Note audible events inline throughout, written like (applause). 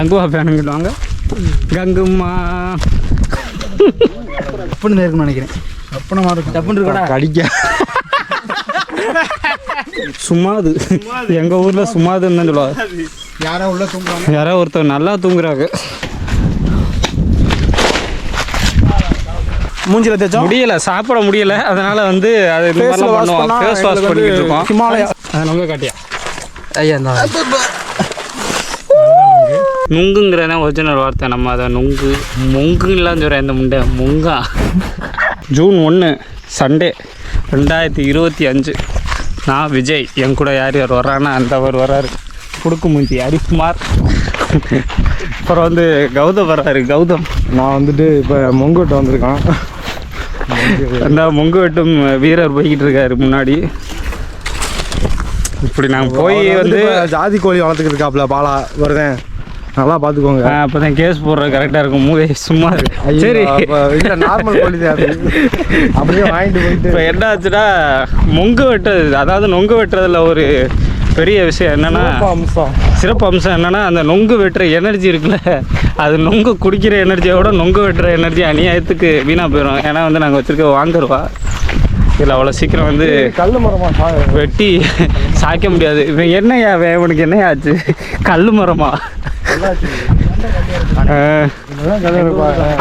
கங்குவா ஃபேனுங்கிட்டு வாங்க கங்கும்மா அப்படின்னு இருக்குன்னு நினைக்கிறேன். அப்பனமா இருக்கும் டப்புன்னு இருக்கடா கடிக்க. சும்மாது. எங்க ஊர்ல சும்மாதுன்னு தான் சொல்லுவாங்க. யாரோ உள்ள தூங்குறாங்க. யாரோ ஒருத்தர் நல்லா தூங்குறாங்க. மூஞ்சில தேய்ச்சோம்? முடியல சாப்பிட முடியல. அதனால வந்து அது ஃபேஸ் வாஷ் பண்ணிட்டு இருக்கோம். ஹிமாலயா. அது நொங்க காட்டியா? ஐயா நுங்குங்கிறத ஒரிஜினல் வார்த்தை. நம்ம அதை நுங்கு மொங்குலாம் சொல்கிறேன் இந்த முண்டை மொங்கா. ஜூன் ஒன்று சண்டே ரெண்டாயிரத்தி இருபத்தி அஞ்சு. நான் விஜய் என் கூட யார் யார் வர்றான்னா அந்தவர் வர்றாரு. குடுக்கு மூஞ்சி ஹரிக்குமார் அப்புறம் வந்து கௌதம் வர்றாரு கௌதம். நான் வந்துட்டு இப்போ மொங்கோட்டு வந்திருக்கான். அந்த மொங்கு வெட்டும் வீரர் போய்கிட்டு இருக்காரு முன்னாடி. இப்படி நாங்கள் போய் வந்து ஜாதி கோழி வளர்த்துக்கிட்டு இருக்காப்ல பாலா வருதேன். நல்லா பார்த்துக்கோங்க அப்போ தான் கேஸ் போடுறது கரெக்டாக இருக்கும். மூவே சும்மா இரு. சரி. இல்லை நார்மல் கோழி அப்படியே வாங்கிட்டு போயிட்டு. இப்போ என்ன ஆச்சுன்னா மொங்கு வெட்டுறது அதாவது நொங்கு வெட்டுறதுல ஒரு பெரிய விஷயம் என்னன்னா சிறப்பு அம்சம். சிறப்பு அம்சம் என்னன்னா அந்த நொங்கு வெட்டுற எனர்ஜி இருக்குல்ல அது நொங்கு குடிக்கிற எனர்ஜியோட நொங்கு வெட்டுற எனர்ஜி அநியாயத்துக்கு வீணாக போயிடும் ஏன்னா வந்து நாங்கள் வச்சிருக்க வாங்குறவா. இதில் அவ்வளோ சீக்கிரம் வந்து கல் மரமா சா- வெட்டி சாய்க்க முடியாது. இவன் என்னையா இவனுக்கு என்னையா ஆச்சு? கல் மரமா?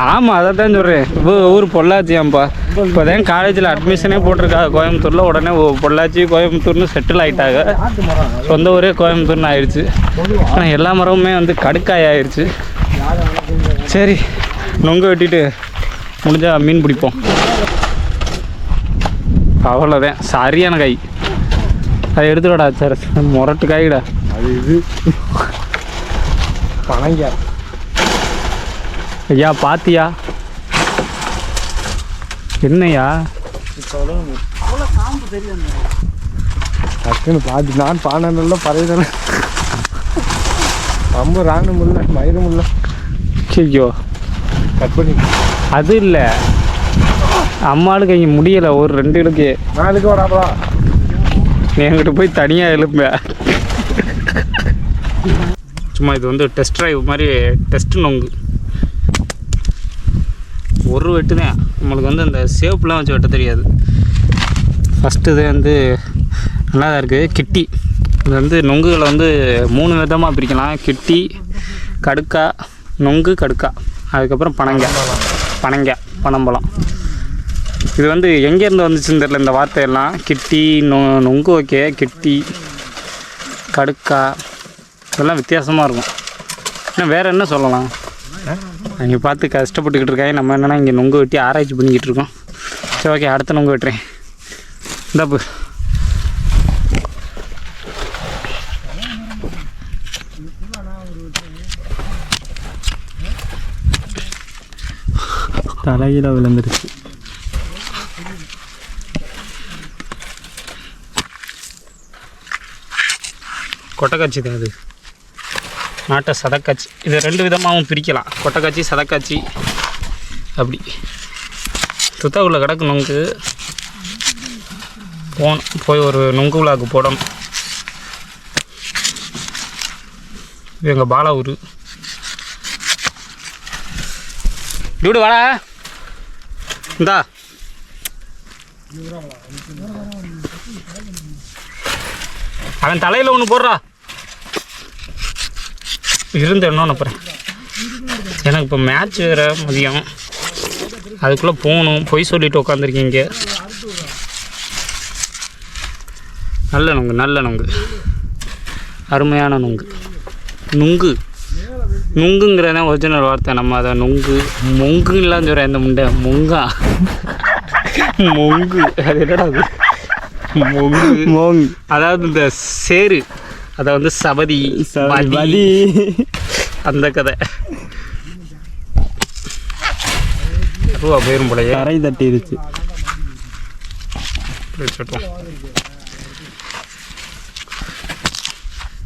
ஆமாம் அதை தான் சொல்கிறேன் இப்போ ஊர் பொள்ளாச்சியாம்ப்பா இப்போ தான் காலேஜில் அட்மிஷனே போட்டிருக்காங்க கோயம்புத்தூரில். உடனே பொள்ளாச்சி கோயம்புத்தூர்னு செட்டில் ஆகிட்டாங்க சொந்த ஊரே கோயம்புத்தூர்னு ஆயிடுச்சு ஆனால் எல்லா மரமுமே வந்து கடுக்காய் ஆயிடுச்சு சரி நொங்க வெட்டிட்டு முடிஞ்சா மீன் பிடிப்போம். அவ்வளோதான் சரியான காய். அதை எடுத்துடா சார் முரட்டு காய்டா. அது இது. பனங்க ஐயா பாத்தியா? என்னையா? டக்குன்னு பார்த்து நான் பானல்ல பறையிறேன் ரொம்ப ராணும் இல்லை மயிரும் இல்லை. ஐயோ கட் பண்ணி அது இல்லை. அம்மாளுக்கு இங்கே முடியலை ஒரு ரெண்டு இழுக்கு நாளைக்கு வராப்பா நீ என்கிட்ட போய் தனியாக எழுப்ப சும்மா இது வந்து டெஸ்ட் ட்ரைவ் மாதிரி டெஸ்ட் நொங்கு. ஒரு வெட்டு தான் நம்மளுக்கு வந்து அந்த சேப்லாம் வச்சு வெட்ட தெரியாது. ஃபஸ்ட்டு இது வந்து நல்லா தான் இருக்குது கிட்டி. இது வந்து நொங்குகளை வந்து மூணு விதமாக பிரிக்கலாம். கிட்டி கடுக்கா நொங்கு கடுக்கா. அதுக்கப்புறம் பனங்காய் பனங்காய் பனம்பழம். இது வந்து எங்கேருந்து வந்துச்சுன்னு தெரில இந்த வார்த்தையெல்லாம். கிட்டி நொ நொங்கு ஓகே கிட்டி கடுக்கா இதெல்லாம் வித்தியாசமாக இருக்கும். இன்னும் வேறு என்ன சொல்லலாம்? அவங்க பார்த்து கஷ்டப்பட்டுக்கிட்டு இருக்காங்க. நம்ம என்னென்னா இங்கே நொங்கு வெட்டி ஆராய்ச்சி பண்ணிக்கிட்டு இருக்கோம். சரி ஓகே அடுத்த நொங்கு வெட்டுறேன். இந்தாப்பு தலையில் விழுந்துருச்சு. கொட்டைக்காட்சி தான் இது நாட்டை சதக்காட்சி. இதை ரெண்டு விதமாகவும் பிரிக்கலாம். கொட்டைக்காட்சி சதக்காட்சி. அப்படி. துத்தாக்குள்ள கிடக்கு நொங்கு. போகணும். போய் ஒரு நொங்கு விழாக்கு போடணும். இது எங்கள் பாலா ஊர் டியூடு வாடா. இந்தா. அவன் தலையில் ஒன்று போடுறா. இருந்து என்ன அனுப்புகிறேன் எனக்கு இப்போ மேட்ச் வேறு மதியம். அதுக்குள்ளே போகணும். பொய் சொல்லிட்டு உட்காந்துருக்கீங்க நல்ல நொங்கு நல்ல நொங்கு. அருமையான நொங்கு. நுங்கு. நுங்குங்கிறத ஒரிஜினல் வார்த்தை. நம்ம அதை நொங்கு மொங்குலாம் சொல்கிறேன் இந்த முண்டை மொங்கா. மொங்கு. அது என்னடா அது? மொங்கு. மோங். அதாவது இந்த சேரு. அதை வந்து சபதி வதி அந்த கதை. ரூபா போயிரும் போலயே. கரை தட்டிருச்சு.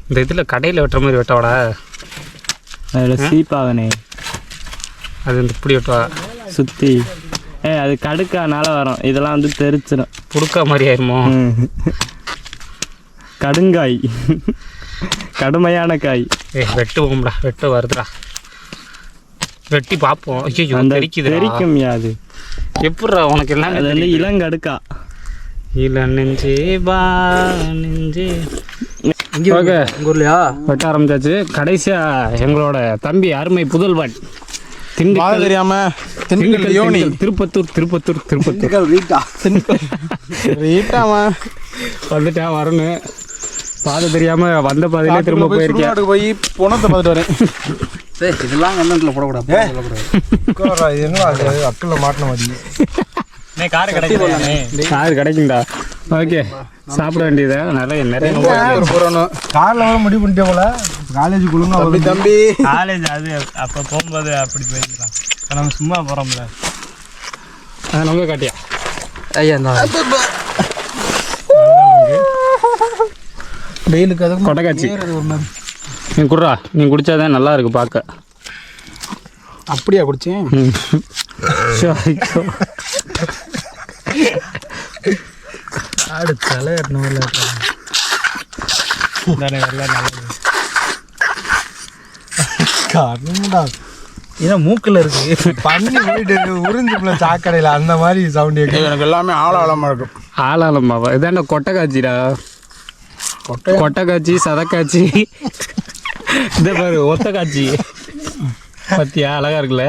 இந்த இதில் கடையில் வெட்டுற மாதிரி வெட்டவாடா? அதில் சீப்பாகனே அது இந்த இப்படி வெட்டவா? சுற்றி ஏ அது கடுக்கானால வரும். இதெல்லாம் வந்து தெரிச்சிடும் புடுக்கா மாதிரி ஆயிருமோ? கடுங்காய். கடுமையான காய். ஏய் வெட்டுவோம்டா வெட்ட வருதுடா. வெட்டி பார்ப்போம். ஐயோ அந்த தெரிக்குது தெரிக்கும் அது எப்படிடா உனக்கு எல்லாம் அது வந்து இளங்கடுக்கா. இல்ல நெஞ்சே பா நெஞ்சே. ஓகே. ஊர்லையா? வெட்ட ஆரம்பிச்சாச்சு. கடைசியா எங்களோட தம்பி அருமை புதல்வன். திண்டுக்கல் தெரியாம திண்டுக்கல் யோனி. திருப்பத்தூர் திருப்பத்தூர் திருப்பத்தூர். ரீட்டா ரீட்டாமா (laughs) வந்துட்டான் வரணும் பாதை தெரியாம வந்த பாதையிலே திரும்ப போயிருக்கேன் சுடுகாட்டுக்கு போய் பணத்தை பார்த்துட்டு வரேன். இதெல்லாம் கண்டென்ட்ல போடக்கூடாது என்ன அது அக்கல்ல மாட்டின மாதிரி. கார் கிடைக்கும்டா. ஓகே சாப்பிட வேண்டியது. நிறைய நிறைய கார்ல வர முடிவு பண்ணிட்டே போல. காலேஜ் குழுங்க தம்பி தம்பி. காலேஜ் அது அப்போ போகும்போது அப்படி போயிருக்கலாம். நம்ம சும்மா போகிறோம்ல அது நொங்க காட்டியா? ஐயா வெயிலுக்கு அதுக்கு கொட்டைக்காட்சி நீ குடுறா. நீ குடிச்சாதான் நல்லா இருக்கு பார்க்க அப்படியா குடிச்சேன். ஆடு தலை நல்லது. இதான் மூக்கில் இருக்கு. பண்ணி போயிட்டு உறிஞ்சுக்குள்ள சாக்கடையில அந்த மாதிரி சவுண்ட் எனக்கு எல்லாமே ஆழ ஆழமா இருக்கும் ஆளாலம்மாவா இதாண்ட கொட்டைக்காட்சிடா கொட்டைக்காட்சி சதக்காட்சி இந்த பாரு ஒத்த காட்சி பத்தியா அழகா இருக்குல்ல?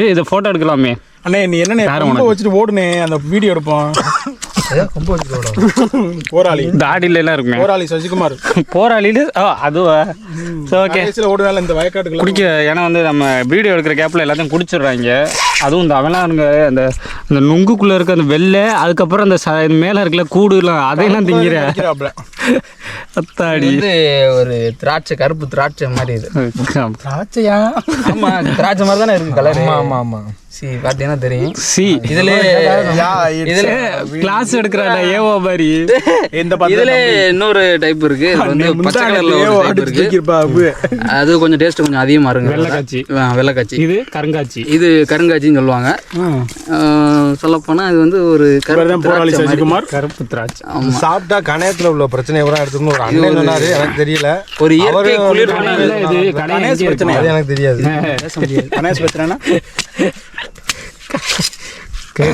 ஏய் இதை ஃபோட்டோ எடுக்கலாமே. அண்ணே நீ என்ன? வச்சுட்டு ஓடுனே அந்த வீடியோ எடுப்போம். போராளி. தாடியில எல்லாம் இருக்குமே. போராளி சசிகுமார். போராளியில ஓ அதுவா? சரி ஓகே. ஓடுவேல இந்த வயக்காட்டுக்குள்ள குடிக்க ஏன்னா வந்து நம்ம வீடியோ எடுக்கிற கேப்பில் எல்லாத்தையும் குடிச்சிடுறாங்க. அதுவும் இந்த அவனாருங்க அந்த அந்த நுங்குக்குள்ளே இருக்க அந்த வெள்ளை அதுக்கப்புறம் அந்த ச மேலே இருக்கல கூடுலாம் அதையெல்லாம் திங்கிற. அத்தாடி. வந்து ஒரு திராட்சை கருப்பு திராட்சை மாதிரி இது. திராட்சையா? ஆமா திராட்சை மாதிரி தானே இருக்கு கலர் ஆமா ஆமா ஆமா. சி பார்த்தீங்கன்னா தெரியும்? சி. இதுல இதுல கிளாஸ் எடுக்கிறாடா ஏவோ மாதிரி. இந்த பத்து இதுல இன்னொரு டைப் இருக்கு. இது வந்து பச்சை கலர்ல ஒரு டைப் இருக்கு. அது கொஞ்சம் டேஸ்ட் கொஞ்சம் அதிகமா இருக்கு வெள்ளைக்காச்சி. வெள்ளக்காச்சி இது கருங்காட்சி. இது கருங்காச்சின்னு சொல்லுவாங்க. சொல்லப்போனா இது வந்து ஒரு கருப்பு போராளி. சசிகுமார். கருப்பு திராட்சை. சாப்பிட்டா கணையத்துல உள்ள பிரச்சனை கூட எடுத்துக்கணும் ஒரு அண்ணன் சொன்னாரு. எனக்கு தெரியல. ஒரு இயற்கை குளிர்? அது எனக்கு தெரியாது. (laughs) கணேஷ் பிரச்சனைனா?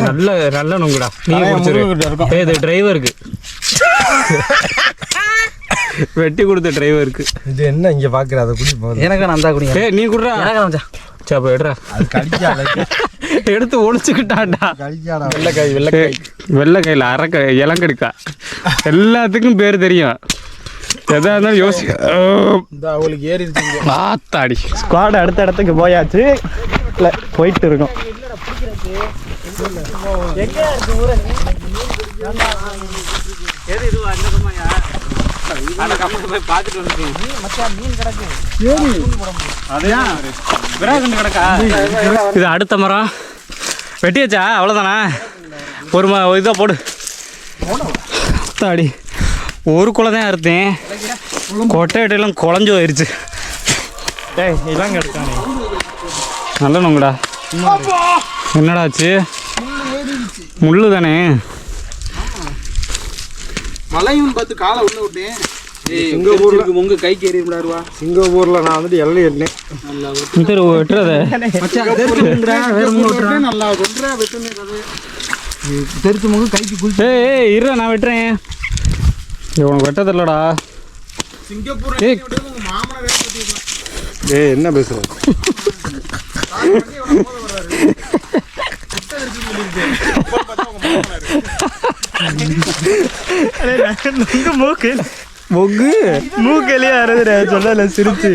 நல்ல நல்ல நுங்குடா. நீ குடிச்சிரு. இது டிரைவருக்கு. வெட்டி கொடுத்த டிரைவருக்கு. இது என்ன இங்க பாக்குற? அதை குடி போகுது எனக்கு நான் தான் குடிங்க. ஏய் நீ குடுறா. எனக்கு அப்போ எடுறா. எடுத்து ஒழிச்சுக்கிட்டான்டா. கடிக்காடா வெள்ளைக்காய் வெள்ளைக்காய் வெள்ளை கையில் அரக்க இளங்கடுக்கா. எல்லாத்துக்கும் பேர் தெரியும். எதா இருந்தாலும் யோசி இந்த அவளுக்கு ஏறி ஆத்தாடி ஸ்குவாட் அடுத்த இடத்துக்கு போயாச்சு. இல்லை போயிட்டு இருக்கோம். இது அடுத்த மரம். வெட்டியாச்சா? அவ்வளோதானா ஒரு ம இதாக போடு. ஆத்தாடி ஒரு குலை தான் அறுத்தேன். கொட்டை இடையெல்லாம் குழஞ்சு போயிருச்சு. டேய் இளங்க எடுத்தானே நல்ல நோங்கடா. என்னடா ஆச்சு முள்ளு தானே? மலையும் பார்த்து காலை உள்ள விட்டேன். சிங்கப்பூருக்கு உங்க கைக்கு ஏறிடாருவா சிங்கப்பூர்ல நான் வந்துட்டு எல்லை எண்ணேன் இந்த வெட்டுறத. நல்லா வெட்டுறா? வெட்டுனே கதை. தெரிச்சு முக கைக்கு குளி ஏய் இருடா நான் வெட்டுறேன். உனக்கு வெட்ட தெரியலடா சிங்கப்பூர் என்ன பேசுற? மூக்கு? மொக்கு? அறுதுடா சொல்லல சிரிச்சு.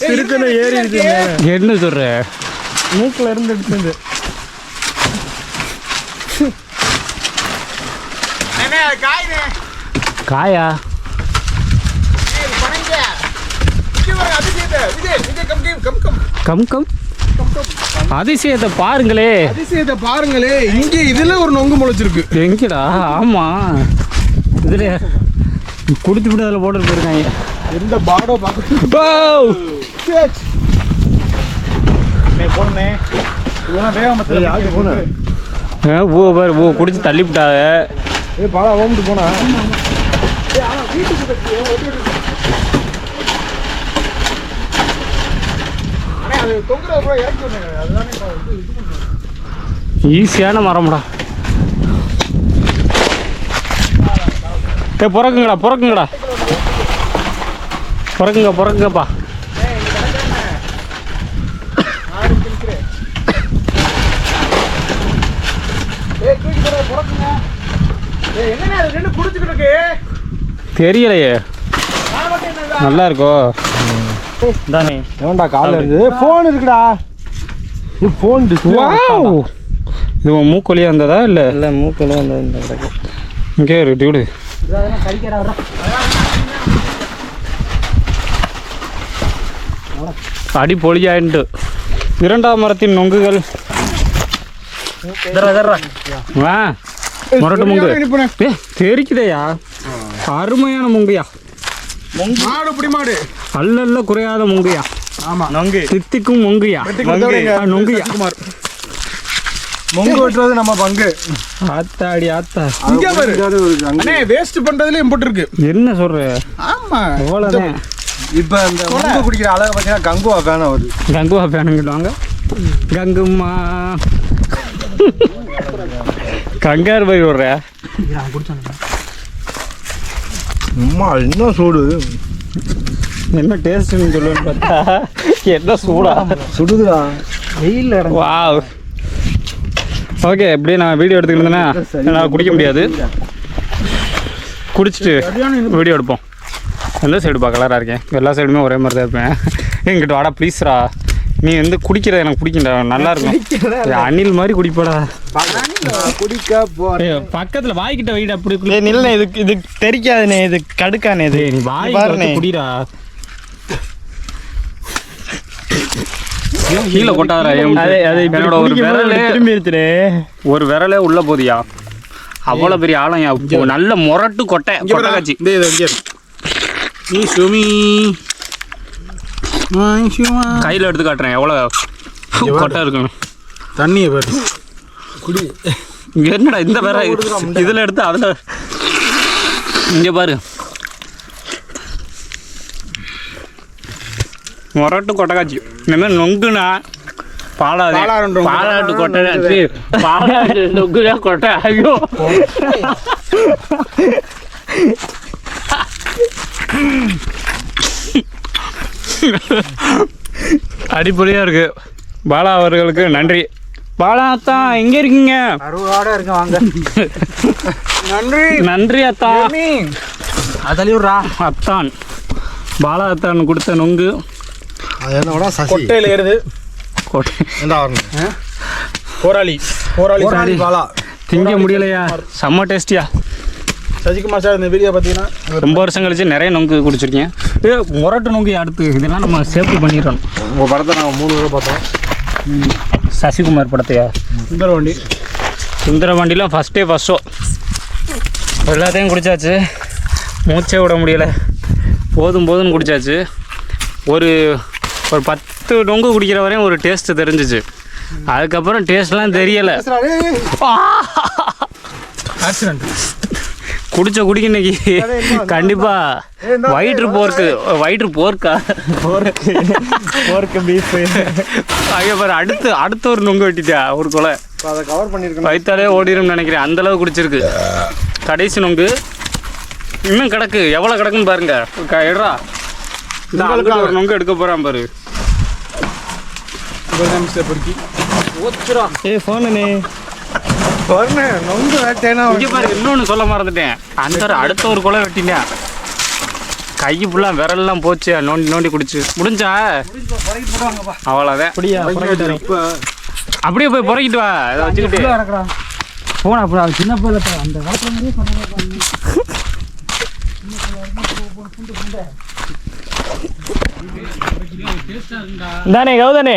சிரிச்சனை ஏறி இருக்குங்க என்ன? சொல்ற? மூக்குல இருந்து எடுத்து காயா? Come come. அதிசயத்தை பாருங்களே. அதிசயத்தை பாருங்களே இங்க இதுல ஒரு நொங்கு முளைச்சிருக்கு. எங்கடா? ஆமா. இதுல குடிச்சு விட்டு அதில் போட்டு போயிருக்காங்க. எந்த பாடோ பார்க்க ஓ பாரு ஓ குடிச்சு தள்ளிவிட்டாங்க. ஏ பாலா ஓம்பிட்டு போனா. ஈஸியான மரம்டா. ஏ பிறக்குங்கடா பிறக்குங்கடா. பிறக்குங்க பிறக்குங்கப்பா. தெரியலையே. நல்லா இருக்கோ தானே ஏன்டா காலில் இருந்து ஃபோன் இருக்குடா. இது ஃபோன் வாவ் இது உன் மூக்கொலியாக இருந்ததா இல்லை? இல்லை மூக்கில் வந்து இந்த கிடக்கு. இங்கே இரு டியூடு அடி பொலியாயின்ட்டு. இரண்டாம் மரத்தின் நொங்குகள். வா முரட்டு முங்கு ஏ தெரிக்குதையா? அருமையான முங்குயா. மாடு புடி மாடு. அல்லல்ல குறையாத முங்குயா. ஆமா. நொங்கு. தித்திக்கும் முங்குயா. நொங்குயா. குமார் மொங்கு. வெட்டுறது நம்ம பங்கு. ஆத்தாடி ஆத்தா. இங்க பாரு. அண்ணே வேஸ்ட் பண்றதுல இம்போர்ட் இருக்கு என்ன சொல்ற? ஆமா. அவ்வளோதான் இப்ப இந்த மொங்கு குடிக்கிற அழகை பார்த்தீங்கன்னா கங்குவா ஃபேன் வருது. கங்குவா பேனுங்கிடுவாங்க கங்கும்மா (laughs) கங்கார் போய் விடுற. அம்மா என்ன சூடு? என்ன டேஸ்ட்னு சொல்லுன்னு பார்த்தா என்ன சூடா? சுடுதுடா. வாவ் ஓகே இப்படியே நான் வீடியோ எடுத்துக்கிட்டு இருந்தேன்னா என்னால் குடிக்க முடியாது. குடிச்சிட்டு வீடியோ எடுப்போம். எந்த சைடு பா கலராக இருக்கேன்? எல்லா சைடுமே ஒரே மாதிரி தான் இருப்பேன். எங்கிட்ட வாடா ப்ளீஸ்ரா நீ வந்து குடிக்கிறது எனக்கு பிடிக்கண்டா நல்லா இருக்கும். அணில் மாதிரி குடிப்படா. குடிக்க போ ஏய், பக்கத்துல வாய்க்கிட்ட வைடா அப்படி நில்லுண்ணே இது இது தெரிக்காதுண்ணே இது கடுக்கானே இது. நீ வாய். குடிடா. கீழே கொட்டாதடா அதே அது இப்படி என்னோட ஒரு விரலே திரும்பி ஒரு விரலே உள்ள போதியா அவ்வளோ பெரிய இப்போ நல்ல முரட்டு கொட்டை கொட்டை காட்சி நீ சுமா. கையில் எடுத்து காட்டுறேன். எவ்வளோ கொட்டை இருக்கணும் தண்ணியை பாரு. குடி. இங்க என்னடா இந்த வேற? இதில் எடுத்து அதில். இங்கே பாரு. முரட்டு கொட்டை காட்சி இந்த மாதிரி நொங்குனா பாலாது. பாலாட்டு கொட்டை பாலாட்டு நொங்குதா கொட்டை. ஐயோ. (laughs) அடிப்பொலியாக இருக்கு. பாலா அவர்களுக்கு நன்றி. பாலா அத்தான் எங்கே இருக்கீங்க? இருக்கு வாங்க. நன்றி. நன்றி அத்தா. அதலி விட்றா அத்தான். பாலா அத்தான் கொடுத்த நொங்கு. அது என்னோட சசி? கொட்டையில் ஏறுது. கொட்டை. போராளி. போராளி பாலா. திங்க முடியலையா? செம்ம டேஸ்டியா சசிகுமார் சார் இந்த வீடியோ பார்த்தீங்கன்னா ரொம்ப வருஷம் கழிச்சு நிறைய நொங்கு குடிச்சிருக்கேன் ஏ முரட்டு நொங்கு அடுத்து இதெல்லாம் நம்ம சேஃப்டி பண்ணிடுறோம் உங்கள் படத்தை நாங்கள் மூணு தடவை பார்த்தோம். சசிகுமார் படத்தையா? சுந்தர வண்டி சுந்தர வண்டிலாம் ஃபஸ்ட்டே ஃபஸ்ட்டோ எல்லாத்தையும் குடிச்சாச்சு. மூச்சே விட முடியலை. போதும் போதும்னு குடிச்சாச்சு. ஒரு ஒரு பத்து நொங்கு குடிக்கிற வரையும் ஒரு டேஸ்ட்டு தெரிஞ்சிச்சு. அதுக்கப்புறம் டேஸ்ட்லாம் தெரியலை. ஆக்சிடென்ட் குடிச்ச குடிக்க இன்னைக்கு கண்டிப்பா வயிற்று போர்க்கு வயிற்று போர்க்கா? போருக்கு போருக்கு பீஃப் ஐயோ பாரு அடுத்து அடுத்த ஒரு நொங்கு வெட்டிட்டா ஒரு கொலை. அதை கவர் பண்ணியிருக்கேன் வயிற்றாலே ஓடிரும்னு நினைக்கிறேன். அந்த அளவு குடிச்சிருக்கு. கடைசி நொங்கு. இன்னும் கிடக்கு. எவ்வளோ கிடக்குன்னு பாருங்க. க- எடுறா. இந்த ஒரு நொங்கு எடுக்க போறான் பாரு. ஏ நொங்கு வேட்டேனா இங்க பாரு இன்னொன்னு சொல்ல மறந்துட்டேன். அந்த ஒரு அடுத்த ஒரு கொலை வெட்டினேன் கை ஃபுல்லாக விரல்லாம் போச்சு நோண்டி நோண்டி குடிச்சு. முடிஞ்சா? அவ்வளோதான் அப்படியா இப்போ அப்படியே போய் புறக்கிட்டு வா. இதை வச்சுக்கிட்டு. போனா அப்புறம் அது சின்ன பிள்ளை அந்த காலத்துல மாதிரியே தானே கௌதானே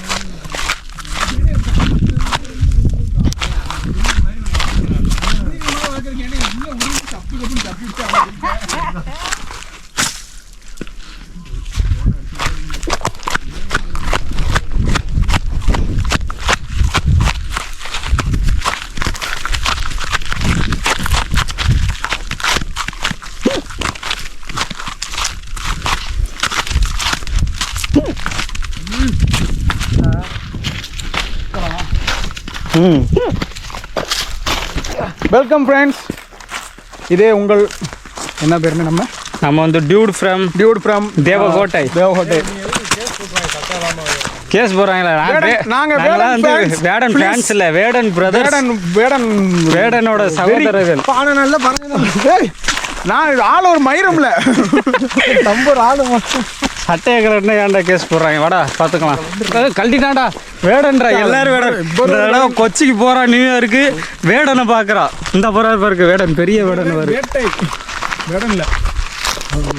வெல்கம் ஃப்ரெண்ட்ஸ் இதே உங்கள் என்ன பேருன்னு நம்ம? நம்ம வந்து dude from dude from Devakottai. Devakottai. Case போறாங்களா நாங்க வேடன். ஃபேன்ஸ் இல்ல வேடன் பிரதர்ஸ் வேடன் வேடன். வேடனோட சகோதரர்கள். பானை நல்ல பானை நான் ஆள் ஒரு மயிரம்ல. (laughs) நம்ம ஒரு ஆளு. சட்டைய கலர்னு ஏன்டா கேஸ் போடுறாங்க? வாடா பாத்துக்கலாம் கழட்டிட்டான்டா வேடன்றா எல்லாரும் வேடன் கொச்சிக்கு போறா நியூ இயருக்கு வேடனை பாக்குறா. இந்த போறா பாருக்கு வேடன். பெரிய வேடன் பாரு. வேட்டை வேடன் இல்ல.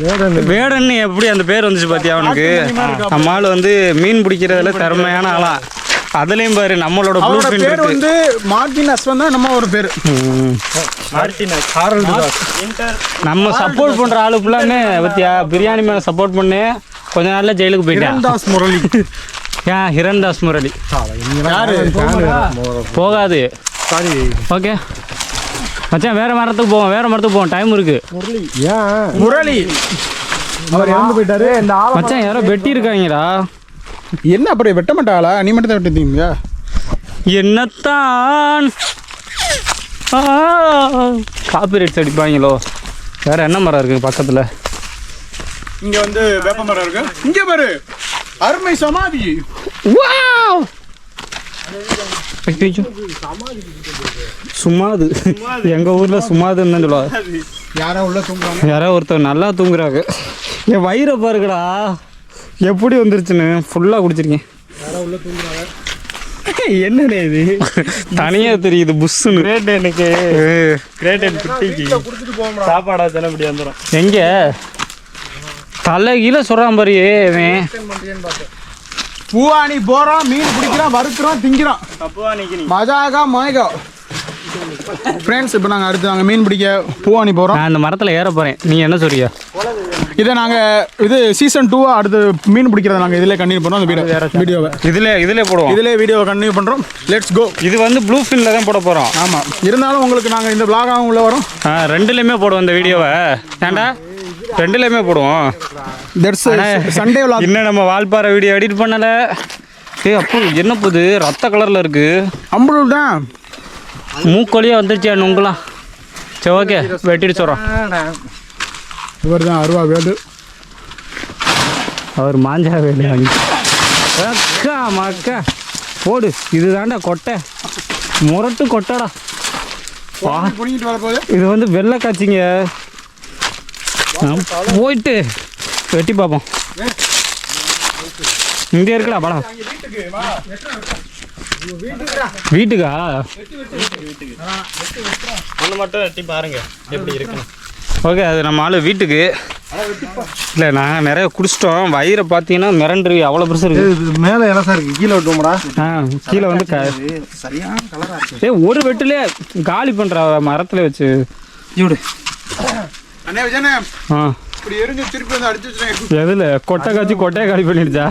வேடன். வேடன் எப்படி அந்த பேர் வந்துச்சு பாத்தியா அவனுக்கு? நம்ம ஆள் வந்து மீன் பிடிக்கிறதுல திறமையான ஆளா. அதுலயும் பாரு நம்மளோட ப்ளூ பிரிண்ட் பேர் வந்து மார்டின் அஸ்வன் தான் நம்ம ஒரு பேர். ம். ஹாரல்டு நம்ம சப்போர்ட் பண்ற ஆளு ஃபுல்லாமே பத்தியா? பிரியாணி மேல சப்போர்ட் பண்ணு கொஞ்ச நாள்ல ஜெயிலுக்கு போயிட்டான். முரளி. (laughs) ஏன் ஹிரண்தாஸ் முரளி. யாரு? போகாது. சாரி. ஓகே. மச்சான் வேற மரத்துக்கு போவோம் வேற மரத்துக்கு போவோம். டைம் இருக்கு. ஏன் முரளி. அவர் இறந்து போயிட்டாரு. இந்த மச்சான் யாரோ வெட்டி இருக்காங்கடா என்ன அப்படி வெட்ட மாட்டாளா? நீ மட்டும் தான் வெட்டிருந்தீங்க என்னத்தான்? காப்பிரைட்ஸ் அடிப்பாங்களோ? வேற என்ன மரம் இருக்கு பக்கத்துல? இங்க வந்து வேப்ப மரம் இருக்கு. இங்க பாரு. அருமை சமாதி. ஐயோ. சும்மாது. எங்க ஊர்ல சும்மாதுன்னு தான் சொல்லுவாங்க. யாரோ உள்ள தூங்குறாங்க. யாரோ ஒருத்தர் நல்லா தூங்குறாங்க. என் வயிறை பாருங்கடா. எப்படி வந்துருச்சுன்னு ஃபுல்லாக குடிச்சிருக்கேன். என்னண்ணே இது? தனியாக தெரியுது புஷ்ஷுன்னு. கிரேட் எனக்கு. கிரேட் சாப்பாடா தானே இப்படி வந்துடும் எங்க? தலை கீழே சொல்கிறான் பாரு இவன். பூவாணி போறோம் மீன் பிடிக்கிறோம் வறுக்கிறோம் திங்கிறோம் தப்புவா நிக்கி மஜாகா மயகா. ஃப்ரெண்ட்ஸ் இப்போ நாங்கள் அடுத்து நாங்கள் மீன் பிடிக்க பூவாணி போகிறோம் நான் அந்த மரத்தில் ஏற போகிறேன் நீங்கள் என்ன சொல்றியா? இதை நாங்கள் இது சீசன் டூவாக அடுத்து மீன் பிடிக்கிறத நாங்கள் இதிலே கண்டினியூ பண்ணுறோம் அந்த வீடியோ வீடியோவை இதில் இதில் போடுவோம். இதிலே வீடியோவை கண்டினியூ பண்ணுறோம் லெட்ஸ் கோ இது வந்து ப்ளூ ஃபின்ல தான் போட போகிறோம் ஆமாம் இருந்தாலும் உங்களுக்கு நாங்கள் இந்த vlog-ஆவும் உள்ள வரோம். ஆ ரெண்டுலேயுமே போடுவோம் இந்த வீடியோவை ஏன்டா ரெண்டுலேயுமே போடுவோம். தட்ஸ் சண்டே இன்னும் நம்ம வால்பாறை வீடியோ எடிட் பண்ணலை. ஏய் அப்போ என்ன புது? ரத்த கலரில் இருக்குது அம்பளூர் தான். மூக்கொலியே வந்துருச்சியா நுங்கலாம் சரி ஓகே வெட்டிட்டு சொல்கிறோம் இவர் தான் அருவா வேடு அவர் மாஞ்சா வேலை வாங்கி அக்கா மக்கா. போடு இதுதான்டா கொட்டை. முரட்டு கொட்டைடா. இது வந்து வெள்ளை காய்ச்சிங்க போயிட்டு வெட்டி பார்ப்போம். இங்கே இருக்குடா படம் வீட்டுக்கா? ஒன்று மட்டும் எட்டி பாருங்க எப்படி இருக்குன்னு. ஓகே அது நம்ம ஆளு வீட்டுக்கு. இல்லை நாங்கள் நிறைய குடிச்சிட்டோம். வயிறை பார்த்தீங்கன்னா மிரண்டு அவ்வளோ பெருசு இருக்கு. மேலே இலசா இருக்கு. கீழே விட்டுமாடா. ஆ கீழே வந்து சரியான கலரா இருக்கு. ஏ ஒரு வெட்டுலே காலி பண்ணுறா மரத்தில் வச்சு இவடு அண்ணே விஜயண்ணே. ஆ. இப்படி எரிஞ்சு திருப்பி வந்து அடிச்சு வச்சுருக்கேன் எதில்? கொட்டை காய்ச்சி கொட்டையை காலி பண்ணிடுச்சா?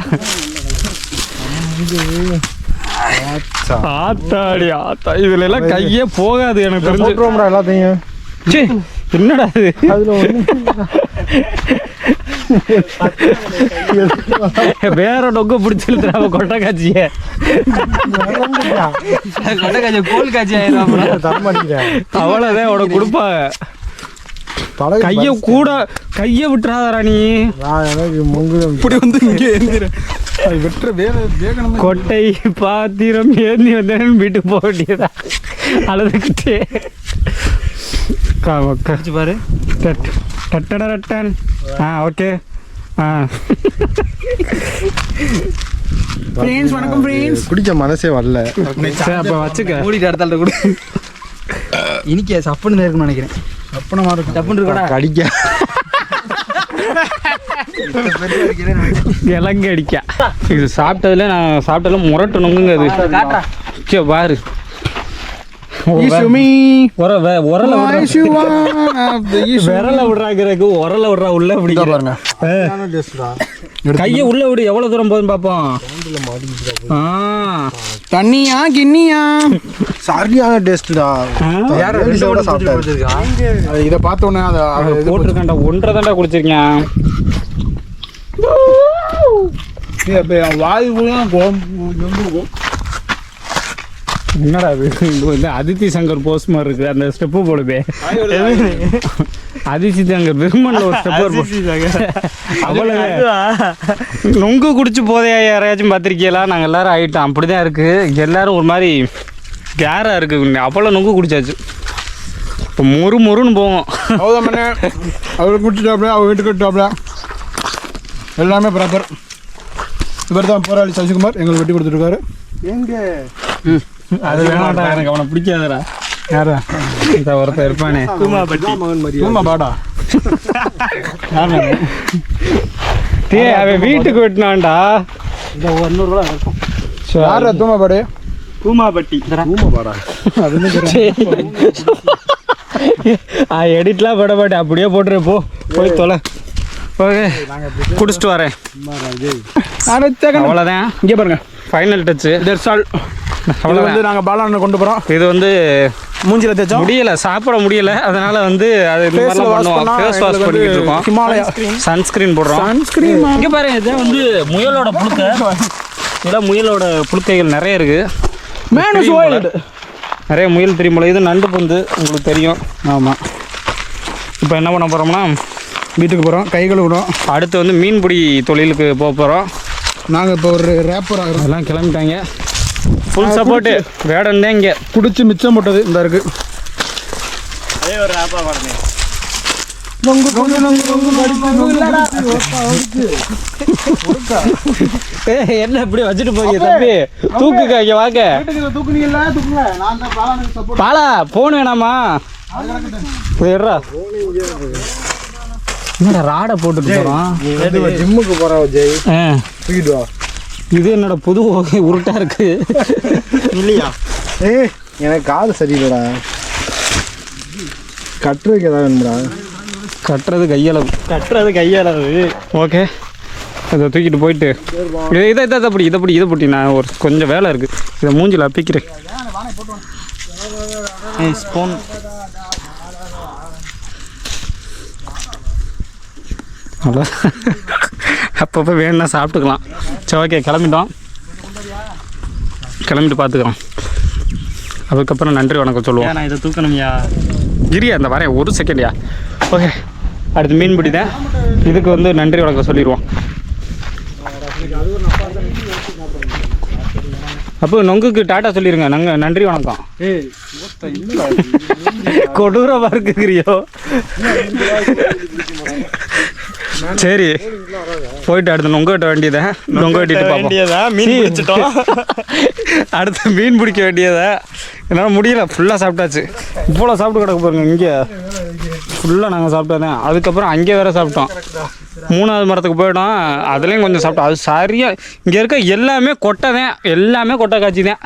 ஆத்தாடி ஆத்தா. இதுல எல்லாம் கையே போகாது எனக்கு தெரிஞ்சு. எல்லாத்தையும். ச்சீ, என்னடா ஒன்று வேற டொக்க பிடிச்சிருந்துடா கொட்டை காய்ச்சிய. கொட்டை காய்ச்சி கோல் தரமாட்டேங்கிறேன் அவ்வளோதான் உனக்கு கொடுப்பாங்க. கையை கூட கையை விட்டுறாதடா நீ. இப்படி வந்து இங்கே வேகணும்? கொட்டை பாத்திரம் ஏந்தி வந்தேன்னு வீட்டுக்கு போக வேண்டியதா அழுதுகிட்டே. பாரு. டட் டட்டட ரட்டன் ஆ ஓகே. ஆ. ஃப்ரெண்ட்ஸ் வணக்கம் ஃப்ரெண்ட்ஸ் குடிக்க மனசே வரல. அப்போ வச்சுக்க. மூடிட்டு இடத்தால கூட. இனிக்க சப்புன்னு இருக்குன்னு நினைக்கிறேன். அப்பனமா இருக்கும். டப்புன்னு இருக்கடா கடிக்க. இலங்கை அடிக்க இது சாப்பிட்டதுல நான் சாப்பிட்டதுல முரட்டு நொங்குங்க பாரு ஈசுமி உர வே- உரல ஈசு- விரல விடுறாங்கிறதுக்கு உரல விடுறா உள்ள பிடிக்கிற. பாருங்க கையை உள்ள விடு எவ்வளவு தூரம் போகுதுன்னு பார்ப்போம் ஆ. தண்ணியா கிண்ணியா? சரியான டேஸ்ட்டுடா யாரோட சாப்பிட்டாரு. இதை பார்த்த உடனே அதை போட்டிருக்கேன்டா ஒன்றரை தாண்டா குடிச்சிருக்கேன். வாயுக்குள்ள கோம் என்னடா அது இது வந்து அதித்தி சங்கர் போஸ் மாதிரி இருக்கு. அந்த ஸ்டெப்பு போடுதே. அதித்தி சங்கர் விரும்பல ஒரு ஸ்டெப் அவ்வளவு. நொங்கு குடிச்சு போதையா யாரையாச்சும் பார்த்திருக்கீங்களா? நாங்கள் எல்லாரும் ஆயிட்டோம். அப்படிதான் இருக்கு. எல்லாரும் ஒரு மாதிரி கேரா இருக்கு. அவ்வளோ நொங்கு குடிச்சாச்சு. இப்போ மொறு மொறுன்னு போவோம். அவர் குடிச்சிட்டாப்ல அவர் வீட்டுக்கு விட்டாப்ல எல்லாமே ப்ராப்பர் இவர் தான் போராளி சசிகுமார். எங்களுக்கு வெட்டி கொடுத்துருக்காரு அது வேணாம்டா. எனக்கு அவனை பிடிக்காதடா. யாரா? இந்த ஒருத்தன் இருப்பானே. ஆமா பாடா. டே அவன் வீட்டுக்கு வெட்டினான்டா. யாரா தூமா பாடு? கூமாப்பட்டி எடிட்லாம் போட. மாட்டேன். அப்படியே போட்டுரு போ. போய் தொலை. ஓகே. குடிச்சிட்டு வரேன். அவ்வளோதான் இங்கே பாருங்க. ஃபைனல் டச்சு தட்ஸ் ஆல் இது அவ்வளோதான் வந்து நாங்கள் பாலாண்ண கொண்டு போகிறோம் இது வந்து மூஞ்சில தேய்ச்சோம் முடியல சாப்பிட முடியல. அதனால வந்து அது இந்த மாதிரிலாம் பண்ணுவோம். ஃபேஸ் வாஷ் பண்ணிக்கிட்டு இருக்கோம். ஹிமாலயா சன்ஸ்கிரீன் போடுறோம். சன்ஸ்கிரீன் இங்க பாருங்க இது வந்து முயலோட புழுக்கை. இதெல்லாம் முயலோட புழுக்கைகள் நிறைய இருக்கு. மேனஸ். ஓயில்டு நிறைய முயல் தெரியும் போல. இது நண்டு பந்து உங்களுக்கு தெரியும். ஆமாம் இப்போ என்ன பண்ண போறோம்னா வீட்டுக்கு போகிறோம் கை கழுவுறோம். அடுத்து வந்து மீன்பிடி தொழிலுக்கு போக போகிறோம் நாங்கள் இப்போ ஒரு ரேப்பர் ஆகிறோம். அதெல்லாம் கிளம்பிட்டாங்க. ஃபுல் சப்போர்ட்டு வேடன் தான் இங்கே. குடிச்சு மிச்சம் போட்டது இந்த இருக்கு. அதே ஒரு ஆப்பா பாடுங்க என்ன இப்படி வச்சுட்டு போறீங்க தம்பி? தூக்குக்கா இங்கே வாங்க. பாலா ஃபோன் வேணாமா? போயிடுறா என்னடா ராடை போட்டுட்டு போகிறான் ஜிம்முக்கு போகிறோம் ஜெய். தூக்கிட்டு வா. இது என்னோட புது வகை உருட்டா இருக்கு? இல்லையா? ஏய் எனக்கு காது சரியில்லடா. கட்டுறதுக்கு ஏதாவது வேணும்டா. கட்டுறது கையளவு. கட்டுறது கையாளது ஓகே. இதை தூக்கிட்டு போயிட்டு. இதை இதை இதை அப்படி இதை அப்படி இதை போட்டி நான் ஒரு கொஞ்சம் வேலை இருக்குது இதை மூஞ்சில் அப்பிக்கிறேன். ஸ்பூன் அவ்வளோ. அப்பப்போ வேணும்னா சாப்பிட்டுக்கலாம். சரி ஓகே கிளம்பிட்டோம். கிளம்பிட்டு பார்த்துக்கலாம். அதுக்கப்புறம் நன்றி வணக்கம் சொல்லுவோம். நான் இதை தூக்கணும்யா? இரியா அந்த வரேன் ஒரு செகண்ட்யா ஓகே அடுத்து மீன்பிடி தான். இதுக்கு வந்து நன்றி வணக்கம் சொல்லிடுவோம். அப்போ நொங்குக்கு டாட்டா சொல்லிடுங்க நாங்கள் நன்றி வணக்கம். கொடூரமா இருக்குங்கிறியோ சரி. போயிட்டு அடுத்து நொங்க வெட்ட வேண்டியதை நொங்க வெட்டிட்டு வேண்டியதா மீன் பிடிச்சிட்டோம். (laughs) அடுத்து மீன் பிடிக்க வேண்டியதை. என்னால் முடியல ஃபுல்லாக சாப்பிட்டாச்சு. இவ்வளோ சாப்பிட்டு கிடக்கு பாருங்க இங்கே. ஃபுல்லாக நாங்கள் சாப்பிட்டோம். அதுக்கப்புறம் அங்கே வேற சாப்பிட்டோம். மூணாவது மரத்துக்கு போயிட்டோம். அதுலேயும் கொஞ்சம் சாப்பிட்டோம். அது சரியாக இங்கே இருக்க எல்லாமே கொட்டை தான். எல்லாமே கொட்டை காய்ச்சி தான்.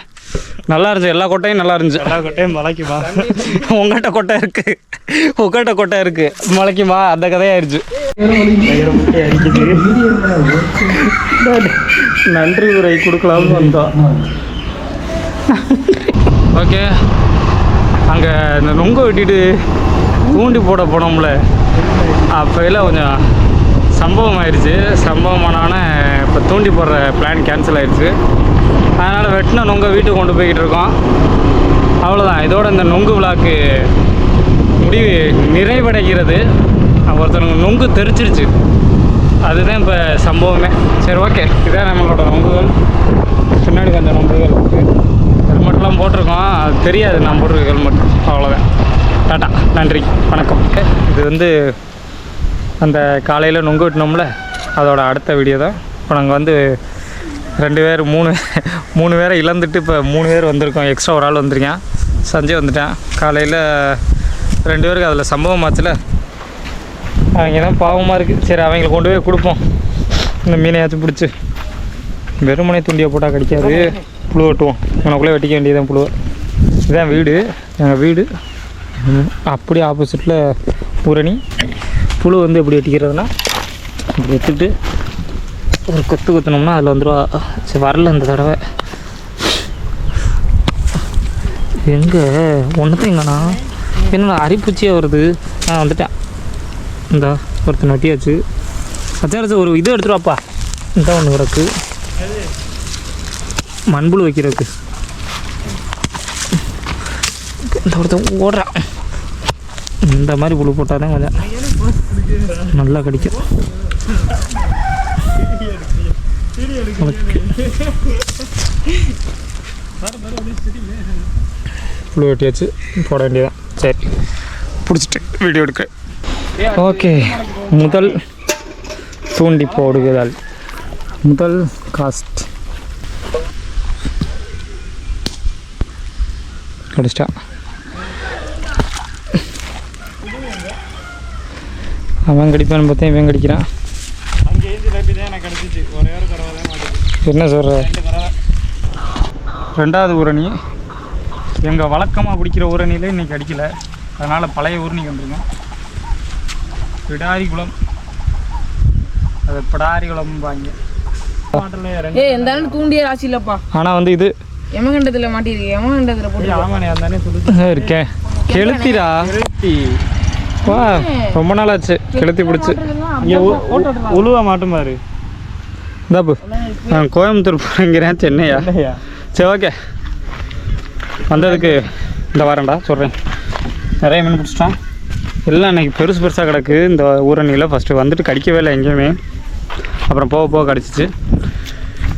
நல்லா இருந்துச்சு எல்லா கொட்டையும் நல்லா இருந்துச்சு. எல்லா கொட்டையும் முளைக்குமா உங்கள்கிட்ட கொட்டை இருக்கு. உங்கள்கிட்ட கொட்டை இருக்கு. முளைக்குமா அந்த கதையாயிருச்சு. நன்றி உரை கொடுக்கலாம்னு வந்தோம் ஓகே. அங்கே இந்த நொங்க வெட்டிட்டு தூண்டி போட போனோம்ல. அப்போயில் கொஞ்சம் சம்பவம் ஆயிடுச்சு சம்பவம் ஆனோடனே இப்போ தூண்டி போடுற பிளான் கேன்சல் ஆயிடுச்சு அதனால் வெட்டின நொங்க வீட்டுக்கு கொண்டு போய்கிட்டு இருக்கோம். அவ்வளோதான் இதோட இந்த நொங்கு விழாக்கு முடிவு நிறைவடைகிறது. ஒருத்தனுக்கு நொங்கு தெரிச்சிருச்சு அதுதான் இப்போ சம்பவமே. சரி ஓகே. இதான் நம்மளோட நொங்குகள். பின்னாடி கொஞ்சம் நொங்குகள். இருக்குது ஹெல்மெட்லாம் போட்டிருக்கோம். அது தெரியாது. நான் போட்டிருக்க ஹெல்மெட். அவ்வளோதான் டாட்டா நன்றி. வணக்கம். இது வந்து அந்த காலையில் நொங்கு வெட்டினோம்ல. அதோட அடுத்த வீடியோ தான் இப்போ நாங்கள் வந்து ரெண்டு பேர் மூணு மூணு பேரை இழந்துட்டு இப்போ மூணு பேர் வந்திருக்கோம். எக்ஸ்ட்ரா ஒரு ஆள் வந்திருக்கேன். சஞ்சய் வந்துட்டேன். காலையில் ரெண்டு பேருக்கு அதில் சம்பவம் ஆச்சுல. அவங்க தான் பாவமாக இருக்குது சரி அவங்களுக்கு கொண்டு போய் கொடுப்போம். இந்த மீனையாச்சும் பிடிச்சி. வெறுமனை துண்டியை போட்டால் கிடைக்காது. புழு வெட்டுவோம். உனக்குள்ளே வெட்டிக்க வேண்டியதான் புழுவை. இதுதான் வீடு. எங்கள் வீடு. அப்படியே ஆப்போசிட்டில் ஊரணி. புழு வந்து எப்படி வெட்டிக்கிறதுனா இப்படி எடுத்துட்டு ஒரு கொத்து கொத்தினோம்னா அதில் வந்துடுவா சரி வரல இந்த தடவை. எங்கே? ஒன்றுத்தையும் எங்கண்ணா? என்னண்ணா அரிப்பூச்சியாக வருது? நான் வந்துட்டேன். இந்த ஒருத்தன் வெட்டியாச்சு அச்சாரச்சு ஒரு இது எடுத்துருவாப்பா இந்த ஒன்று கிடக்கு. மண்புழு வைக்கிறதுக்கு. இந்த ஒருத்தன் ஓடுறான். இந்த மாதிரி புழு போட்டால் தான் கொஞ்சம் நல்லா கடிக்கும். புழு வெட்டியாச்சு. போட வேண்டியதான் சரி. பிடிச்சிட்டு வீடியோ எடுக்க. ஓகே. முதல் தூண்டி போடுகிறாள் முதல் காஸ்ட் கடிச்சிட்டா அவன் கடிப்பான்னு பார்த்தேன் இவன் கடிக்கிறான். என்ன சொல்கிற ரெண்டாவது ஊரணி. எங்கள் வழக்கமாக பிடிக்கிற ஊரணியில் இன்னைக்கு அடிக்கல. அதனால் பழைய ஊரணிக்கு வந்திருக்கோம் பிடாரி குளம் அது பிடாரி குளம்பாங்க ஏய் எந்தாலும் தூண்டிய ராசி இல்லப்பா. ஆனால் வந்து இது யமகண்டத்துல மாட்டிருக்கு யமகண்டத்துல போட்டு ஆமாண்ணே தானே சொல்லி இருக்கேன். கெளுத்திடா. வா ரொம்ப நாள் ஆச்சு கெளுத்தி பிடிச்சி. இங்கே உழுவ மாட்டும் பாரு. இந்தாப்பு. நான் கோயம்புத்தூர் போகிறேங்கிறேன் சென்னையா? சரி ஓகே. வந்ததுக்கு இந்த வாரேன்டா சொல்கிறேன் நிறைய மீன் பிடிச்சிட்டான். எல்லாம் இன்னைக்கு பெருசு பெருசாக கிடக்கு. இந்த ஊரணியில் ஃபஸ்ட்டு வந்துட்டு கடிக்கவே இல்லை எங்கேயுமே. அப்புறம் போக போக கடிச்சிச்சு.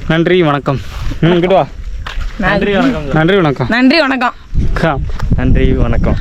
நன்றி வணக்கம். ம் இங்கிட்டு வா. நன்றி வணக்கம். நன்றி வணக்கம். நன்றி வணக்கம். நன்றி வணக்கம்.